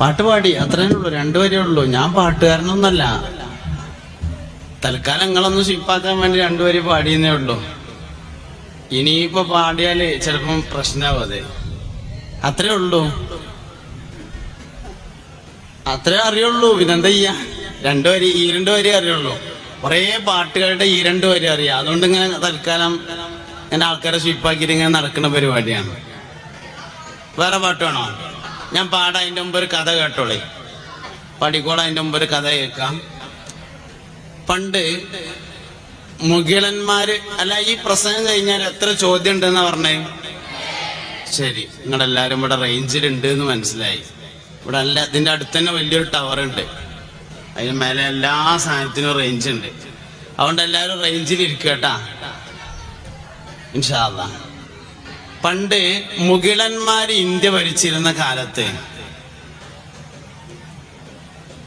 പാട്ട് പാടി അത്രേ ഉള്ളൂ. രണ്ടുപേരേ ഉള്ളൂ. ഞാൻ പാട്ടുകാരനൊന്നല്ല. തൽക്കാലം നിങ്ങളൊന്ന് ശിപ്പാക്കാൻ വേണ്ടി രണ്ടുപേരും പാടിയെന്നേ ഉള്ളൂ. ഇനിയിപ്പോ പാടിയാൽ ചിലപ്പം പ്രശ്നമാവും അത്. അത്രേ ഉള്ളൂ. അത്രേ അറിയുള്ളൂ. പിന്നെന്താ ചെയ്യാ? രണ്ടുപേര് ഈ രണ്ടുപേരെ അറിയുള്ളൂ. കുറേ പാട്ടുകളുടെ ഈ രണ്ടുപേരെ അറിയാം. അതുകൊണ്ട് ഇങ്ങനെ തൽക്കാലം ഇങ്ങനെ ആൾക്കാരെ സ്വീപ്പാക്കിയിട്ട് ഇങ്ങനെ നടക്കുന്ന പരിപാടിയാണ്. വേറെ പാട്ട് വേണോ? ഞാൻ പാടാം അതിന്റെ മുമ്പ് ഒരു കഥ കേട്ടോളേ. പാടിക്കോളാം അതിന്റെ മുമ്പ് ഒരു കഥ കേൾക്കാം. പണ്ട് മുകിളന്മാര് അല്ല ഈ പ്രസംഗം കഴിഞ്ഞാൽ എത്ര ചോദ്യം ഉണ്ടെന്നാ പറഞ്ഞേ? ശരി നിങ്ങളെല്ലാരും ഇവിടെ റേഞ്ചിലുണ്ട് എന്ന് മനസ്സിലായി. ഇവിടെ അല്ല ഇതിന്റെ അടുത്ത് തന്നെ വലിയൊരു ടവർ ഉണ്ട്. അതിന് മേലെ എല്ലാ സാധനത്തിനും റേഞ്ച് ഉണ്ട്. അതുകൊണ്ട് എല്ലാവരും റേഞ്ചിൽ ഇരിക്കട്ടാ ഇൻഷാല്ല പണ്ട് മുകിളന്മാർ ഇന്ത്യ ഭരിച്ചിരുന്ന കാലത്ത്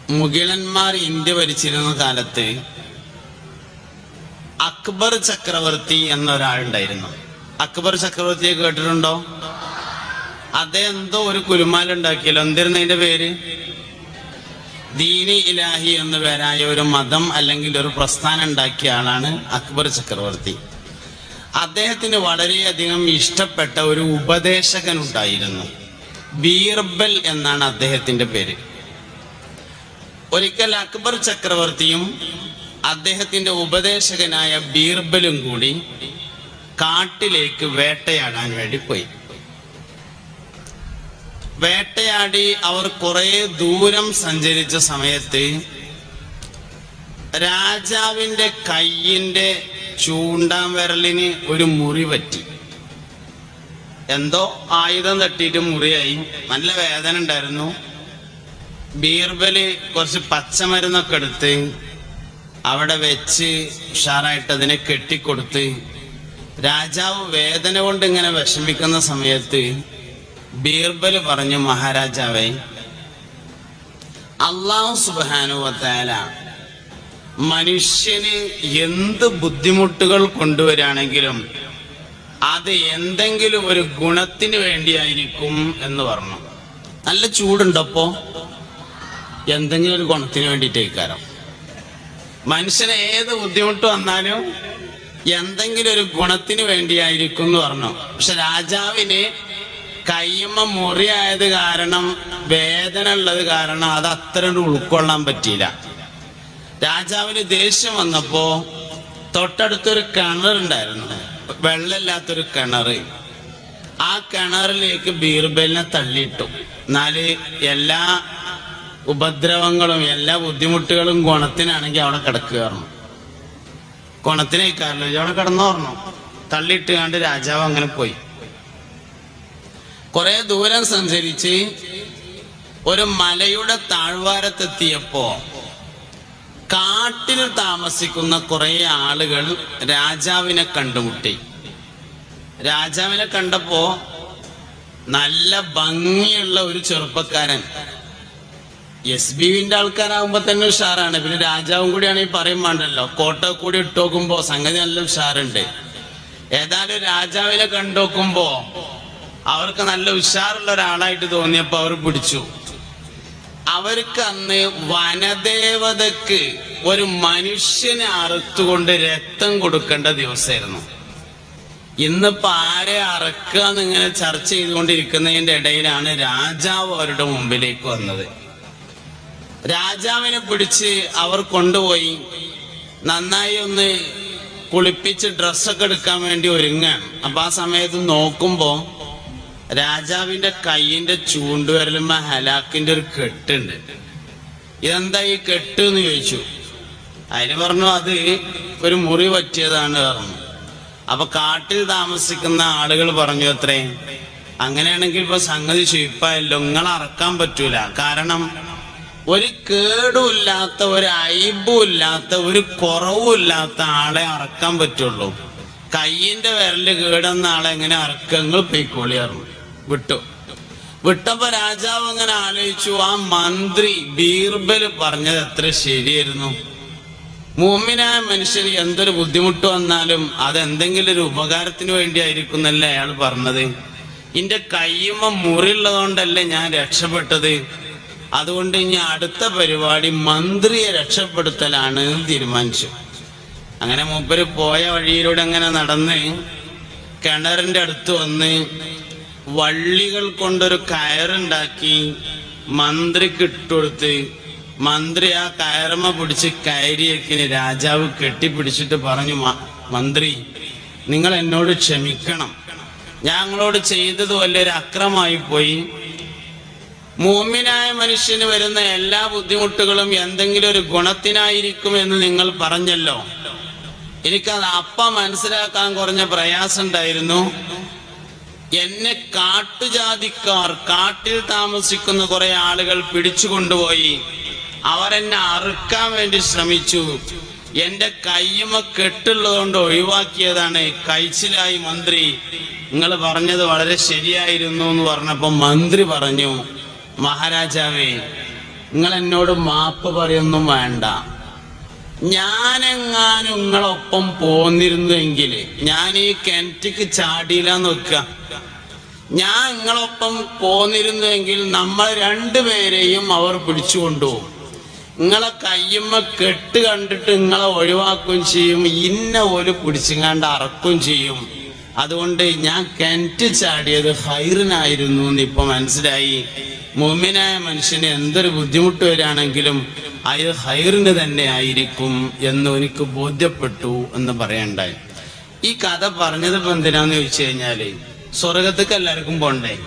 മുകിളന്മാർ ഇന്ത്യ ഭരിച്ചിരുന്ന കാലത്ത് അക്ബർ ചക്രവർത്തി എന്നൊരാളുണ്ടായിരുന്നു. അക്ബർ ചക്രവർത്തിയെ കേട്ടിട്ടുണ്ടോ? അദ്ദേഹം എന്തോ ഒരു കുലുമാലുണ്ടാക്കിയല്ലോ എന്തായിരുന്നു അതിന്റെ പേര്? ദീനി ഇലാഹി എന്ന പേരായ ഒരു മതം അല്ലെങ്കിൽ ഒരു പ്രസ്ഥാനം ഉണ്ടാക്കിയ ആളാണ് അക്ബർ ചക്രവർത്തി. അദ്ദേഹത്തിന് വളരെയധികം ഇഷ്ടപ്പെട്ട ഒരു ഉപദേശകൻ ഉണ്ടായിരുന്നു ബീർബൽ എന്നാണ് അദ്ദേഹത്തിന്റെ പേര്. ഒരിക്കൽ അക്ബർ ചക്രവർത്തിയും അദ്ദേഹത്തിന്റെ ഉപദേശകനായ ബീർബലും കൂടി കാട്ടിലേക്ക് വേട്ടയാടാൻ വേണ്ടി പോയി. വേട്ടയാടി അവർ കുറെ ദൂരം സഞ്ചരിച്ച സമയത്ത് രാജാവിന്റെ കയ്യിന്റെ ചൂണ്ടാൻ വിരലിന് ഒരു മുറി പറ്റി. എന്തോ ആയുധം തട്ടിയിട്ട് മുറിയായി. നല്ല വേദന ഉണ്ടായിരുന്നു. ബീർബൽ കുറച്ച് പച്ചമരുന്നൊക്കെ എടുത്ത് അവിടെ വെച്ച് ഉഷാറായിട്ട് അതിനെ കെട്ടിക്കൊടുത്ത് രാജാവ് വേദന കൊണ്ട് ഇങ്ങനെ വിഷമിക്കുന്ന സമയത്ത് ബീർബൽ പറഞ്ഞു മഹാരാജാവേ അള്ളാഹു സുബാനുവത്താല മനുഷ്യന് എന്ത് ബുദ്ധിമുട്ടുകൾ കൊണ്ടുവരാണെങ്കിലും അത് എന്തെങ്കിലും ഒരു ഗുണത്തിന് വേണ്ടിയായിരിക്കും എന്ന് പറഞ്ഞു. നല്ല ചൂടുണ്ടപ്പോ എന്തെങ്കിലും ഒരു ഗുണത്തിന് വേണ്ടിയിട്ടേക്കാരം മനുഷ്യന് ഏത് ബുദ്ധിമുട്ട് വന്നാലും എന്തെങ്കിലും ഒരു ഗുണത്തിന് വേണ്ടിയായിരിക്കും എന്ന് പറഞ്ഞു. പക്ഷെ രാജാവിന് കയ്യമ്മ മുറിയായത് കാരണം വേദന ഉള്ളത് കാരണം അത് അത്ര ഉൾക്കൊള്ളാൻ പറ്റിയില്ല. രാജാവിന് ദേഷ്യം വന്നപ്പോ തൊട്ടടുത്തൊരു കിണറുണ്ടായിരുന്നു വെള്ളമില്ലാത്തൊരു കിണർ. ആ കിണറിലേക്ക് ബീർബലിനെ തള്ളിയിട്ടു. എന്നാൽ എല്ലാ ഉപദ്രവങ്ങളും എല്ലാ ബുദ്ധിമുട്ടുകളും ഗുണത്തിനാണെങ്കിൽ അവിടെ കിടക്കുകയായിരുന്നു ഗുണത്തിനേക്കാരല്ലോ അവിടെ കിടന്നു പറഞ്ഞു തള്ളിയിട്ട് കണ്ട് രാജാവ് അങ്ങനെ പോയി. കുറെ ദൂരം സഞ്ചരിച്ച് ഒരു മലയുടെ താഴ്വാരത്തെത്തിയപ്പോ കാട്ടിൽ താമസിക്കുന്ന കുറെ ആളുകൾ രാജാവിനെ കണ്ടുമുട്ടി. രാജാവിനെ കണ്ടപ്പോ നല്ല ഭംഗിയുള്ള ഒരു ചെറുപ്പക്കാരൻ. എസ് ബി വിന്റെ ആൾക്കാരാകുമ്പോ തന്നെ ഉഷാറാണ്. പിന്നെ രാജാവും കൂടിയാണ് ഈ പറയും വേണ്ടല്ലോ. കോട്ട കൂടി ഇട്ടോക്കുമ്പോ സംഗതി നല്ല ഉഷാറുണ്ട്. ഏതായാലും രാജാവിനെ കണ്ടുനോക്കുമ്പോ അവർക്ക് നല്ല ഉഷാറുള്ള ഒരാളായിട്ട് തോന്നിയപ്പോ അവർ പിടിച്ചു. അവർക്ക് അന്ന് വനദേവതക്ക് ഒരു മനുഷ്യനെ അറുത്തുകൊണ്ട് രക്തം കൊടുക്കേണ്ട ദിവസമായിരുന്നു. ഇന്നിപ്പോ ആരെ അറക്കുക എന്നിങ്ങനെ ചർച്ച ചെയ്തുകൊണ്ടിരിക്കുന്നതിന്റെ ഇടയിലാണ് രാജാവ് അവരുടെ മുമ്പിലേക്ക് വന്നത്. രാജാവിനെ പിടിച്ച് അവർ കൊണ്ടുപോയി നന്നായി ഒന്ന് കുളിപ്പിച്ച് ഡ്രസ്സൊക്കെ എടുക്കാൻ വേണ്ടി ഒരുങ്ങാണ് അപ്പൊ ആ സമയത്ത് നോക്കുമ്പോ രാജാവിന്റെ കൈയിന്റെ ചൂണ്ടുവിരലുമ്പോ ഹലാക്കിന്റെ ഒരു കെട്ടുണ്ട്. ഇതെന്താ ഈ കെട്ട് എന്ന് ചോദിച്ചു. അതിന് പറഞ്ഞു അത് ഒരു മുറി പറ്റിയതാണ് പറഞ്ഞു. അപ്പൊ കാട്ടിൽ താമസിക്കുന്ന ആളുകൾ പറഞ്ഞു അത്രേ അങ്ങനെയാണെങ്കിൽ ഇപ്പൊ സംഗതി ചുയിപ്പായല്ലോ നിങ്ങൾ അറക്കാൻ പറ്റൂല. കാരണം ഒരു കേടുമില്ലാത്ത ഒരു അയിബുമില്ലാത്ത ഒരു കുറവുമില്ലാത്ത ആളെ അറക്കാൻ പറ്റുള്ളൂ. കയ്യിന്റെ വിരൽ കേടുന്ന ആളെ എങ്ങനെ അറക്കങ്ങൾ പൊയ്ക്കോളിയാറും വിട്ടു. വിട്ടപ്പോ രാജാവ് അങ്ങനെ ആലോചിച്ചു ആ മന്ത്രി ബീർബൽ പറഞ്ഞത് എത്ര ശരിയായിരുന്നു? മൂമിനായ മനുഷ്യന് എന്തൊരു ബുദ്ധിമുട്ട് വന്നാലും അതെന്തെങ്കിലും ഒരു ഉപകാരത്തിന് വേണ്ടിയായിരിക്കും എന്നല്ലേ അയാൾ പറഞ്ഞത്. എന്റെ കയ്യുമ്മ മുറിയുള്ളതുകൊണ്ടല്ലേ ഞാൻ രക്ഷപ്പെട്ടത്? അതുകൊണ്ട് ഇനി അടുത്ത പരിപാടി മന്ത്രിയെ രക്ഷപ്പെടുത്തലാണ് തീരുമാനിച്ചു. അങ്ങനെ മൂപ്പര് പോയ വഴിയിലൂടെ അങ്ങനെ നടന്ന് കിണറിന്റെ അടുത്ത് വന്ന് വള്ളികൾ കൊണ്ടൊരു കയറുണ്ടാക്കി മന്ത്രിക്ക് ഇട്ടുകൊടുത്ത് മന്ത്രി ആ കയറമ്മ പിടിച്ച് കയറിയേക്കിന് രാജാവ് കെട്ടിപ്പിടിച്ചിട്ട് പറഞ്ഞു മന്ത്രി നിങ്ങൾ എന്നോട് ക്ഷമിക്കണം. ഞങ്ങളോട് ചെയ്തത് വലിയൊരു അക്രമായി പോയി. മൂമിനായ മനുഷ്യന് വരുന്ന എല്ലാ ബുദ്ധിമുട്ടുകളും എന്തെങ്കിലും ഒരു ഗുണത്തിനായിരിക്കും എന്ന് നിങ്ങൾ പറഞ്ഞല്ലോ. എനിക്കത് അപ്പ മനസ്സിലാക്കാൻ കുറഞ്ഞ പ്രയാസം ഉണ്ടായിരുന്നു. എന്നെ കാട്ടുജാതിക്കാർ കാട്ടിൽ താമസിക്കുന്ന കുറെ ആളുകൾ പിടിച്ചുകൊണ്ടുപോയി അവരെന്നെ അറുക്കാൻ വേണ്ടി ശ്രമിച്ചു. എന്റെ കയ്യുമ കെട്ടുള്ളതുകൊണ്ട് ഒഴിവാക്കിയതാണ്. കൈച്ചിലായി മന്ത്രി നിങ്ങൾ പറഞ്ഞത് വളരെ ശരിയായിരുന്നു എന്ന് പറഞ്ഞപ്പോ മന്ത്രി പറഞ്ഞു മഹാരാജാവേ നിങ്ങൾ എന്നോട് മാപ്പ് പറയൊന്നും വേണ്ട. ഞാനെങ്ങാനും നിങ്ങളൊപ്പം പോന്നിരുന്നെങ്കിൽ ഞാൻ ഈ കിണറ്റിക്ക് ചാടിയില്ലാന്ന് വെക്ക ഞാൻ നിങ്ങളൊപ്പം പോന്നിരുന്നുവെങ്കിൽ നമ്മൾ രണ്ടുപേരെയും അവർ പിടിച്ചുകൊണ്ടുപോകും. നിങ്ങളെ കയ്യുമ്മ കെട്ട് കണ്ടിട്ട് നിങ്ങളെ ഒഴിവാക്കുകയും ചെയ്യും. ഇന്ന ഒരു പിടിച്ചിങ്ങാണ്ട് അറക്കുകയും ചെയ്യും. അതുകൊണ്ട് ഞാൻ കെന്റ് ചാടിയത് ഹൈറിനായിരുന്നു എന്ന് ഇപ്പൊ മനസ്സിലായി. മുമ്മിനായ മനുഷ്യന് എന്തൊരു ബുദ്ധിമുട്ട് വരാണെങ്കിലും അത് ഹൈറിന് തന്നെ ആയിരിക്കും എന്ന് എനിക്ക് ബോധ്യപ്പെട്ടു എന്ന് പറയണ്ടായി. ഈ കഥ പറഞ്ഞത് ഇപ്പൊ എന്തിനാന്ന് ചോദിച്ചു കഴിഞ്ഞാൽ സ്വർഗത്തേക്ക് എല്ലാവർക്കും പോണ്ടേ?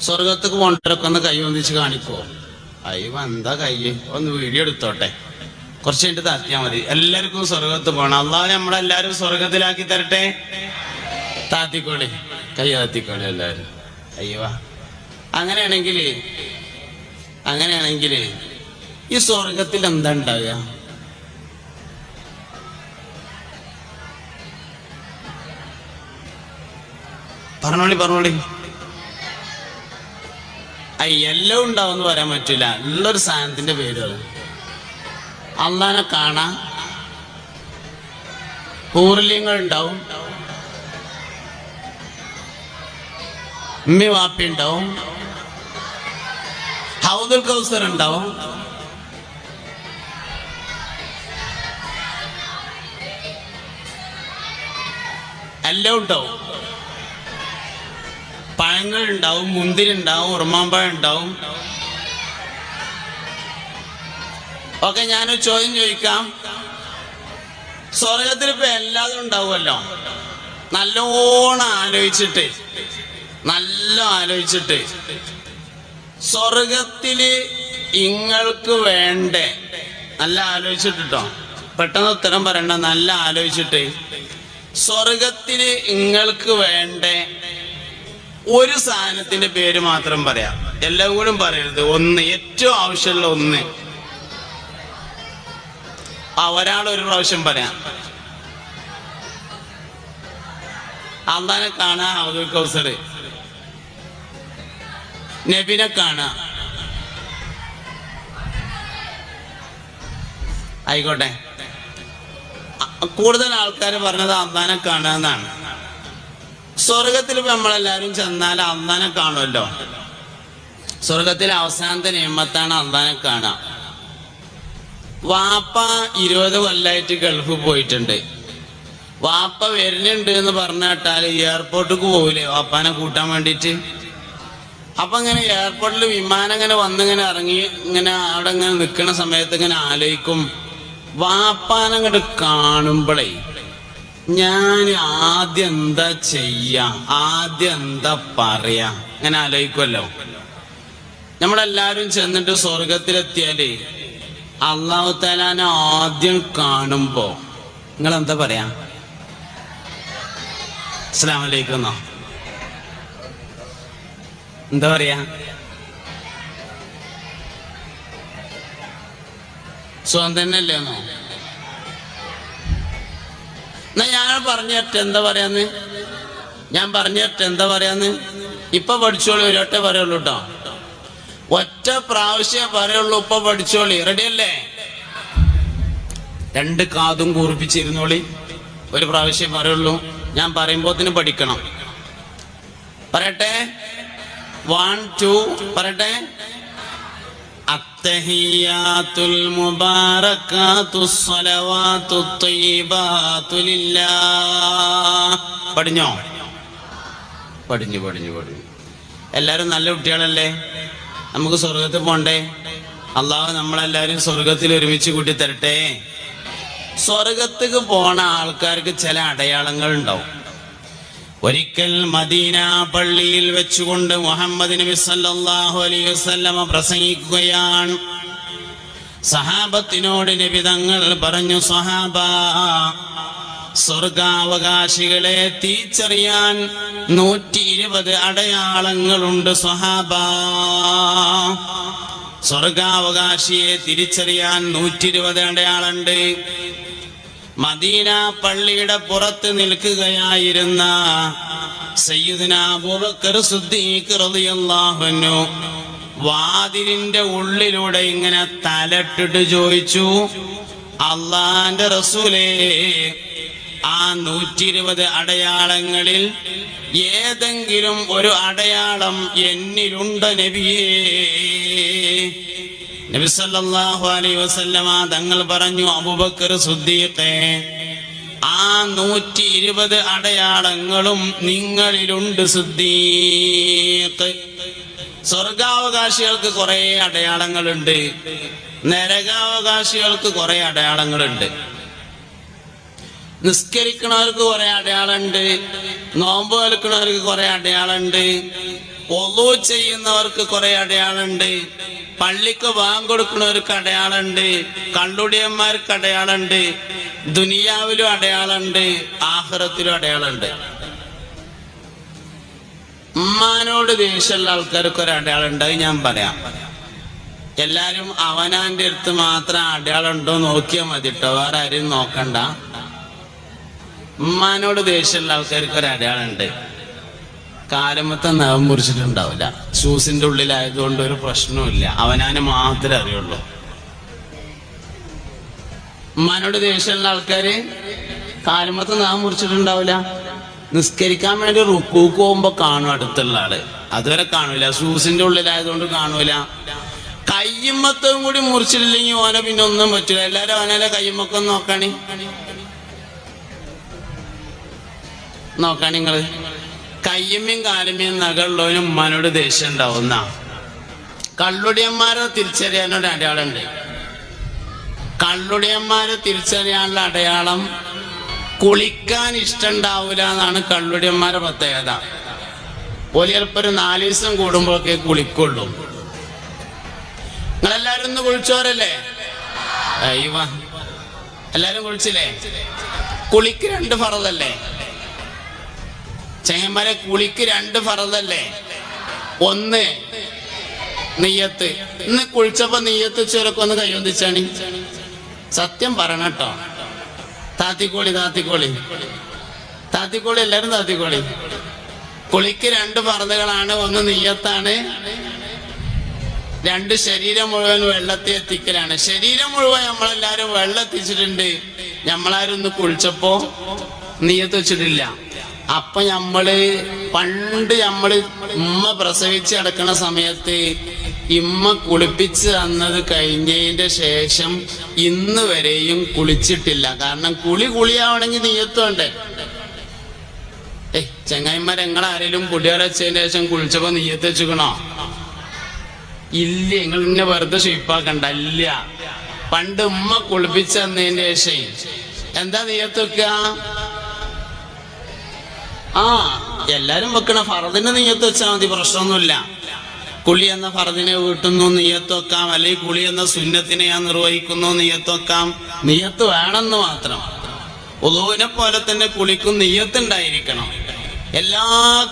സ്വർഗത്തേക്ക് പോണ്ടൊക്കെ ഒന്ന് കൈ ഒന്നിച്ച് കാണിക്കോ. അയ്യോ എന്താ കൈ? ഒന്ന് വീഡിയോ എടുത്തോട്ടെ. കുറച്ച് കഴിഞ്ഞിട്ട് താത്തിയാ മതി. എല്ലാവർക്കും സ്വർഗത്ത് പോകണം അള്ളാഹ് നമ്മളെല്ലാവരും സ്വർഗത്തിലാക്കി തരട്ടെ? താത്തിക്കോളി. കൈ താത്തിക്കോളി എല്ലാവരും. അയ്യോ. അങ്ങനെയാണെങ്കിൽ അങ്ങനെയാണെങ്കിൽ ഈ സ്വർഗത്തിൽ എന്താ ഉണ്ടാവുക? പറഞ്ഞോളി പറഞ്ഞോളി. അയ്യെല്ലാം ഉണ്ടാവും എന്ന് പറയാൻ പറ്റില്ല. ഉള്ളൊരു സാധനത്തിന്റെ പേര് അള്ളാനെ കാണാ പൂർലിങ്ങൾ ഉണ്ടാവും ഉമ്മി വാപ്പി ഉണ്ടാവും ഹൗദുൽ കൗസർ ഉണ്ടാവും എല്ലാം ഉണ്ടാവും. പഴങ്ങൾ ഉണ്ടാവും മുന്തിരി ഉണ്ടാവും ഉറുമാമ്പഴം ഉണ്ടാവും. ഓക്കെ ഞാനൊരു ചോദ്യം ചോദിക്കാം. സ്വർഗത്തിൽ ഇപ്പൊ എല്ലാതും ഉണ്ടാവുമല്ലോ? നല്ലോണം ആലോചിച്ചിട്ട് നല്ല ആലോചിച്ചിട്ട്. സ്വർഗത്തിൽ ഇങ്ങൾക്ക് വേണ്ടേ? നല്ല ആലോചിച്ചിട്ടോ പെട്ടെന്ന് ഉത്തരം പറയണ്ട നല്ല ആലോചിച്ചിട്ട്. സ്വർഗത്തിൽ ഇങ്ങൾക്ക് വേണ്ടേ? ഒരു സാധനത്തിന്റെ പേര് മാത്രം പറയാം. എല്ലാം കൂടെ പറയരുത്. ഒന്ന് ഏറ്റവും ആവശ്യമുള്ള ഒന്ന്. ആ ഒരാൾ ഒരു പ്രാവശ്യം പറയാം. അള്ളാനെ കാണാ അബ്ദുൽ നബിനെ കാണാ. ആയിക്കോട്ടെ. കൂടുതൽ ആൾക്കാർ പറഞ്ഞത് അള്ളാനെ കാണാന്നാണ് സ്വർഗത്തിൽ ഇപ്പൊ നമ്മളെല്ലാരും ചെന്നാൽ അള്ളാനെ കാണുമല്ലോ. സ്വർഗത്തിലെ അവസാനത്തെ നിയമത്താണ് അള്ളാനെ കാണാം. വാപ്പ ഇരുപത് കൊല്ലായിട്ട് ഗൾഫ് പോയിട്ടുണ്ട്. വാപ്പ വരുന്നുണ്ട് എന്ന് പറഞ്ഞാൽ എയർപോർട്ടിക്ക് പോകൂലേ വാപ്പാനെ കൂട്ടാൻ വേണ്ടിയിട്ട്. അപ്പൊ ഇങ്ങനെ എയർപോർട്ടിൽ വിമാനം ഇങ്ങനെ വന്നിങ്ങനെ ഇറങ്ങി ഇങ്ങനെ അവിടെ ഇങ്ങനെ നിൽക്കുന്ന സമയത്ത് ഇങ്ങനെ ആലോചിക്കും. വാപ്പാനങ്ങോട്ട് കാണുമ്പോഴേ ഞാൻ ആദ്യം എന്താ ചെയ്യാ? ആദ്യം എന്താ പറയാ? ഇങ്ങനെ ആലോചിക്കുമല്ലോ നമ്മളെല്ലാരും ചെന്നിട്ട് സ്വർഗത്തിലെത്തിയാലേ അള്ളാഹു തലാനെ ആദ്യം കാണുമ്പോ നിങ്ങൾ എന്താ പറയാ അസ്ലാമലൈക്കുന്നോ എന്താ പറയാ? സുഖം തന്നെയല്ലേ എന്നോ? എന്നാ ഞാൻ പറഞ്ഞു തരട്ടെ എന്താ പറയാന്ന്? ഞാൻ പറഞ്ഞു തരട്ടെ എന്താ പറയാന്ന്? ഇപ്പൊ പഠിച്ചോളൂ ഒരൊട്ടേ പറയുള്ളൂ കേട്ടോ. ഒറ്റ പ്രാവശ്യം പറയുള്ളൂ ഉപ്പ പഠിച്ചോളി. റെഡിയല്ലേ രണ്ട് കാതും കൂർപ്പിച്ചിരുന്നോളി. ഒരു പ്രാവശ്യം പറയുള്ളൂ ഞാൻ പറയുമ്പോത്തിന് പഠിക്കണം. പറയട്ടെ. വൺ ടു പറയട്ടെ. അത്തഹിയാത്തുൽ പടിഞ്ഞോ പടിഞ്ഞു പടിഞ്ഞു പടിഞ്ഞു എല്ലാവരും നല്ല കുട്ടികളല്ലേ? നമുക്ക് സ്വർഗത്തിൽ പോണ്ടേ? അള്ളാഹു നമ്മളെല്ലാരും സ്വർഗത്തിൽ ഒരുമിച്ച് കൂട്ടി തരട്ടെ സ്വർഗത്തേക്ക് പോണ ആൾക്കാർക്ക് ചില അടയാളങ്ങൾ ഉണ്ടാവും ഒരിക്കൽ മദീന പള്ളിയിൽ വെച്ചുകൊണ്ട് മുഹമ്മദ് നബി സല്ലല്ലാഹു അലൈഹി വസല്ലമ പ്രസംഗിക്കുകയാണ്. സഹാബത്തിനോട് നബി തങ്ങൾ പറഞ്ഞു സഹാബ സ്വർഗാവകാശികളെ തിരിച്ചറിയാൻ നൂറ്റി ഇരുപത് അടയാളങ്ങളുണ്ട് സ്വഹാബ. സ്വർഗാവകാശിയെ തിരിച്ചറിയാൻ നൂറ്റി ഇരുപത് അടയാളുണ്ട്. മദീന പള്ളിയുടെ പുറത്ത് നിൽക്കുകയായിരുന്ന സയ്യിദ്ന അബൂബക്കർ സിദ്ദീഖ് റളിയല്ലാഹു അൻഹു വാതിലിന്റെ ഉള്ളിലൂടെ ഇങ്ങനെ തലട്ടിട്ട് ചോദിച്ചു അള്ളാന്റെ റസൂലേ ആ നൂറ്റി ഇരുപത് അടയാളങ്ങളിൽ ഏതെങ്കിലും ഒരു അടയാളം എന്നിലുണ്ട് നബിയേ. നബി സല്ലല്ലാഹു അലൈഹി വസല്ലമ തങ്ങൾ പറഞ്ഞു അബുബക്കർ സുദ്ദീഖെ ആ നൂറ്റി ഇരുപത് അടയാളങ്ങളും നിങ്ങളിലുണ്ട് സുദ്ദീഖ്. സ്വർഗാവകാശികൾക്ക് കുറെ അടയാളങ്ങളുണ്ട് നരകാവകാശികൾക്ക് കുറെ അടയാളങ്ങളുണ്ട്. നിസ്കരിക്കണവർക്ക് കുറെ അടയാളമുണ്ട് നോമ്പ് വെൽക്കണവർക്ക് കുറെ അടയാളമുണ്ട് ഒലു ചെയ്യുന്നവർക്ക് കുറെ അടയാളമുണ്ട് പള്ളിക്ക് വാങ്ങ് കൊടുക്കുന്നവർക്ക് അടയാളമുണ്ട് കള്ളുടിയന്മാർക്ക് അടയാളമുണ്ട് ദുനിയാവിലും അടയാളമുണ്ട് ആഹ്റത്തിലും അടയാളമുണ്ട് ഉമ്മാനോട് ദേഷ്യമുള്ള ആൾക്കാർക്ക് ഒരു അടയാളം അത് ഞാൻ പറയാം. എല്ലാരും അവനാന്റെ അടുത്ത് മാത്രം അടയാളം ഉണ്ടോ നോക്കിയാൽ മതി കേട്ടോ വേറെ ആരും നോക്കണ്ട. ഉമ്മാനോട് ദേഷ്യമുള്ള ആൾക്കാർക്ക് ഒരു അടയാളുണ്ട് കാലമത്തെ നഖം മുറിച്ചിട്ടുണ്ടാവില്ല. ഷൂസിന്റെ ഉള്ളിലായതുകൊണ്ട് ഒരു പ്രശ്നവുമില്ല. അവനാന് മാത്രമേ അറിയുള്ളൂ. ഉമ്മാനോട് ദേഷ്യമുള്ള ആൾക്കാര് കാലമത്തെ നഖം മുറിച്ചിട്ടുണ്ടാവില്ല. നിസ്കരിക്കാൻ വേണ്ടി റുക്കൂക്ക് പോകുമ്പോ കാണും അടുത്തുള്ള ആൾ. അതുവരെ കാണൂല. ഷൂസിന്റെ ഉള്ളിലായതുകൊണ്ട് കാണൂല. കയ്യുമ്മത്തും കൂടി മുറിച്ചിട്ടില്ലെങ്കിൽ ഓനെ പിന്നെ ഒന്നും പറ്റില്ല എല്ലാരും അവനെ കയ്യുമ്മക്കം നോക്കാണി. നോക്കാൻ നിങ്ങൾ കയ്യമ്മയും കാലമ്മയും നകളുള്ളവനും ഉമ്മാനോട് ദേഷ്യം ഉണ്ടാവുന്ന. കള്ളുടിയന്മാരെ തിരിച്ചറിയാനൊരു അടയാളമുണ്ട്. കള്ളുടിയന്മാരെ തിരിച്ചറിയാനുള്ള അടയാളം കുളിക്കാൻ ഇഷ്ടണ്ടാവൂല എന്നാണ് കള്ളുടിയന്മാരെ പ്രത്യേകത. ഓൽ ചിലപ്പോ ഒരു നാല് ദിവസം കൂടുമ്പോഴൊക്കെ കുളിക്കുള്ളൂ. നിങ്ങളെല്ലാരും ഒന്ന് കുളിച്ചോരല്ലേ? എല്ലാരും കുളിച്ചില്ലേ? കുളിക്ക് രണ്ട് ഫറതല്ലേ? ചെങ്ങന്മാരെ കുളിക്ക് രണ്ട് ഫറതല്ലേ? ഒന്ന് നെയ്യത്ത്. ഇന്ന് കുളിച്ചപ്പോ നെയ്യത്ത് ചുരക്ക് ഒന്ന് കൈയൊന്നിച്ചാണി സത്യം പറയണം കേട്ടോ. താത്തിക്കോളി താത്തിക്കോളി. താത്തിക്കോളി എല്ലാരും താത്തിക്കോളി. കുളിക്ക് രണ്ട് പറന്നുകളാണ് ഒന്ന് നെയ്യത്താണ്. രണ്ട് ശരീരം മുഴുവൻ വെള്ളത്തിൽ എത്തിക്കലാണ്. ശരീരം മുഴുവൻ നമ്മളെല്ലാരും വെള്ളം എത്തിച്ചിട്ടുണ്ട് നമ്മളാരും ഒന്ന് കുളിച്ചപ്പോ നെയ്യത്ത് വെച്ചിട്ടില്ല. അപ്പൊ നമ്മൾ പണ്ട് നമ്മൾ ഉമ്മ പ്രസവിച്ച് കിടക്കണ സമയത്ത് ഇമ്മ കുളിപ്പിച്ച് തന്നത് കഴിഞ്ഞതിന്റെ ശേഷം ഇന്ന് വരെയും കുളിച്ചിട്ടില്ല. കാരണം കുളി കുളിയാവണമെങ്കിൽ നീയത്തുണ്ടേ ഏയ് ചെങ്ങായിമാർ എങ്ങളാരേലും കുടിയറച്ചതിന് ശേഷം കുളിച്ചപ്പോ നീയത്ത് വെച്ചുക്കണോ? ഇല്ല നിങ്ങൾ ഇന്നെ വെറുതെ ഷെയ്പ്പാക്കണ്ട ഇല്ല. പണ്ട് ഉമ്മ കുളിപ്പിച്ച് തന്നതിന്റെ ശേഷം എന്താ നീയത്ത് വെക്കുക ആ എല്ലാരും വെക്കണ ഫറദിന് നീയത്ത് വെച്ചാൽ മതി പ്രശ്നമൊന്നുമില്ല. കുളി എന്ന ഫറദിനെ വീട്ടുന്നു നീയത്ത് വെക്കാം. അല്ലെങ്കിൽ കുളി എന്ന സുന്നത്തിനെ ഞാൻ നിർവഹിക്കുന്നു നീയത്ത് വെക്കാം. നീയത്ത് വേണമെന്ന് മാത്രം. ഒതുവിനെ പോലെ തന്നെ കുളിക്കും നെയ്യത്തുണ്ടായിരിക്കണം എല്ലാ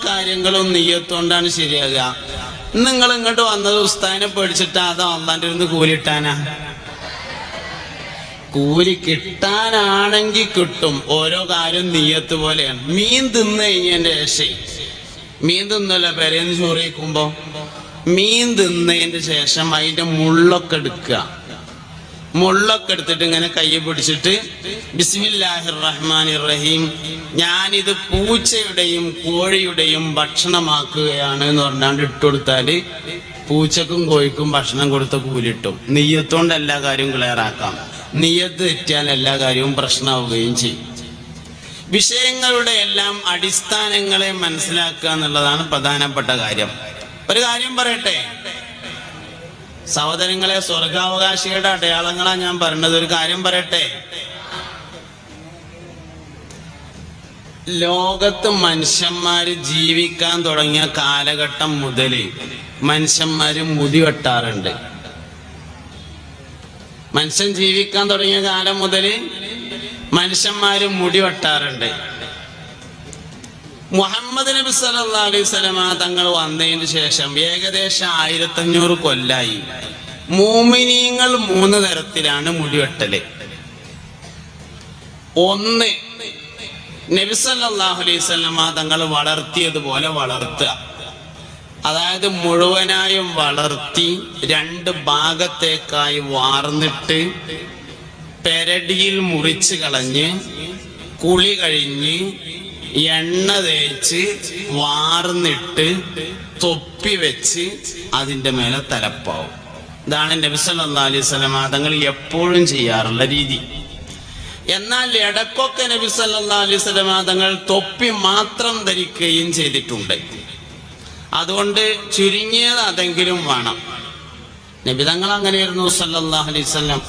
കാര്യങ്ങളും നെയ്യത്തുകൊണ്ടാണ് ശരിയാകുക. നിങ്ങൾ ഇങ്ങോട്ട് വന്നത് ഉസ്താദിനെ പേടിച്ചിട്ട് അതോ അള്ളാന്റെ ഇരുന്ന് കൂലിട്ടാനാ? കൂലി കിട്ടാനാണെങ്കിൽ കിട്ടും. ഓരോ കാര്യം നീയത്ത് പോലെയാണ്. മീൻ തിന്ന് കഴിഞ്ഞതിന്റെ ശേഷം മീൻ തിന്നല്ല പെരേന്ന് ചോറിയിക്കുമ്പോ മീൻ തിന്നതിന്റെ ശേഷം അതിന്റെ മുള്ളൊക്കെ എടുക്കുക. മുള്ളൊക്കെ എടുത്തിട്ട് ഇങ്ങനെ കൈ പിടിച്ചിട്ട് ബിസ്മില്ലാഹിർ റഹ്മാൻ റഹീം ഞാനിത് പൂച്ചയുടെയും കോഴിയുടെയും ഭക്ഷണമാക്കുകയാണ് എന്ന് പറഞ്ഞാണ്ട് ഇട്ടുകൊടുത്താൽ പൂച്ചക്കും കോഴിക്കും ഭക്ഷണം കൊടുത്ത കൂലിട്ടും. നെയ്യത്തോണ്ട് എല്ലാ കാര്യവും ക്ലിയർ ആക്കാം. നെയ്യത്ത് തെറ്റിയാൽ എല്ലാ കാര്യവും പ്രശ്നമാവുകയും ചെയ്യും. വിഷയങ്ങളുടെ എല്ലാം അടിസ്ഥാനങ്ങളെ മനസ്സിലാക്കുക എന്നുള്ളതാണ് പ്രധാനപ്പെട്ട കാര്യം. ഒരു കാര്യം പറയട്ടെ. സഹോദരങ്ങളെ സ്വർഗാവകാശികളുടെ അടയാളങ്ങളാ ഞാൻ പറഞ്ഞത്. ഒരു കാര്യം പറയട്ടെ. ലോകത്ത് മനുഷ്യന്മാര് ജീവിക്കാൻ തുടങ്ങിയ കാലഘട്ടം മുതൽ മനുഷ്യന്മാര് മുടി വെട്ടാറുണ്ട്. മനുഷ്യൻ ജീവിക്കാൻ തുടങ്ങിയ കാലം മുതൽ മനുഷ്യന്മാര് മുടി വെട്ടാറുണ്ട്. മുഹമ്മദ് നബി സല്ലല്ലാഹു അലൈഹി വസല്ലമ തങ്ങൾ വന്നതിന് ശേഷം ഏകദേശം ആയിരത്തഞ്ഞൂറ് കൊല്ലായി. മൂമിനീങ്ങൾ മൂന്ന് തരത്തിലാണ് മുടിവെട്ടൽ ഒന്ന് നബി സല്ലല്ലാഹു അലൈഹി സ്വലമ തങ്ങൾ വളർത്തിയതുപോലെ വളർത്തുക. അതായത് മുഴുവനായും വളർത്തി രണ്ട് ഭാഗത്തേക്കായി വാർന്നിട്ട് പെരടിയിൽ മുറിച്ച് കളഞ്ഞ് കുളി കഴിഞ്ഞ് എണ്ണ തേച്ച് വാർന്നിട്ട് തൊപ്പി വെച്ച് അതിന്റെ മേലെ തലപ്പാവും. ഇതാണ് നബി സല്ലല്ലാഹു അലൈഹി വസല്ലമ തങ്ങൾ എപ്പോഴും ചെയ്യാറുള്ള രീതി. എന്നാൽ ഇടക്കൊക്കെ നബി സല്ലല്ലാഹു അലൈഹി വസല്ലമ തങ്ങൾ തൊപ്പി മാത്രം ധരിക്കുകയും ചെയ്തിട്ടുണ്ട്. അതുകൊണ്ട് ചുരുങ്ങിയത് അതെങ്കിലും വേണം. നിബിതങ്ങൾ അങ്ങനെയായിരുന്നു സല്ലല്ലാഹു അലൈഹി വസല്ലം.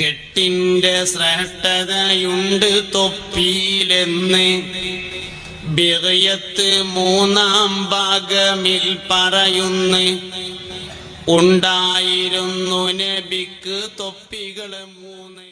കെട്ടിന്റെ ശ്രേഷ്ഠതയുണ്ട് തൊപ്പിയിലെന്ന്. ബിറിയത്ത് മൂന്നാം ഭാഗമിൽ പറയുന്നു. ഉണ്ടായിരുന്നു നബിക്ക് തൊപ്പികൾ മൂന്ന്.